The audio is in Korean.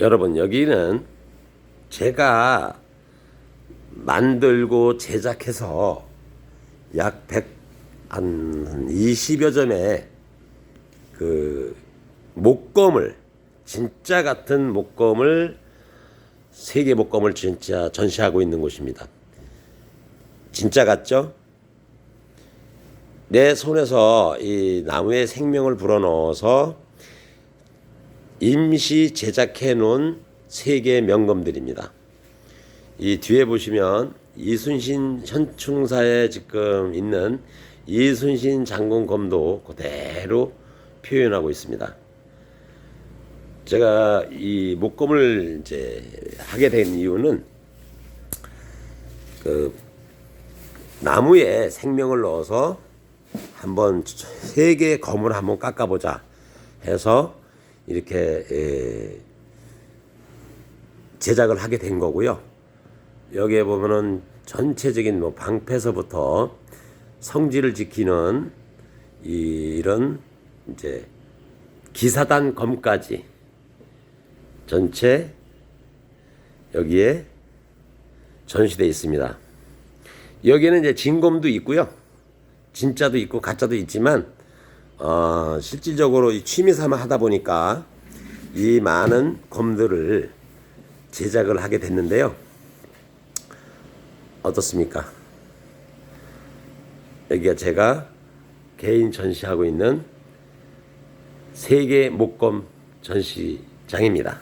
여러분 여기는 제가 만들고 제작해서 약 100, 한 20여 점의 그 목검을 진짜 같은 목검을 세계 목검을 진짜 전시하고 있는 곳입니다. 진짜 같죠? 내 손에서 이 나무의 생명을 불어넣어서 임시 제작해 놓은 세계 명검들입니다. 이 뒤에 보시면 이순신 현충사에 지금 있는 이순신 장군검도 그대로 표현하고 있습니다. 제가 이 목검을 이제 하게 된 이유는 그 나무에 생명을 넣어서 한번 세계 검을 한번 깎아보자 해서 이렇게 에, 제작을 하게 된 거고요. 여기에 보면은 전체적인 뭐 방패서부터 성질을 지키는 이, 이런 이제 기사단 검까지 전체 여기에 전시되어 있습니다. 여기에는 이제 진검도 있고요. 진짜도 있고 가짜도 있지만 어, 실질적으로 이 취미 삼아 하다 보니까 이 많은 검들을 제작을 하게 됐는데요. 어떻습니까? 여기가 제가 개인 전시하고 있는 세계 목검 전시장입니다.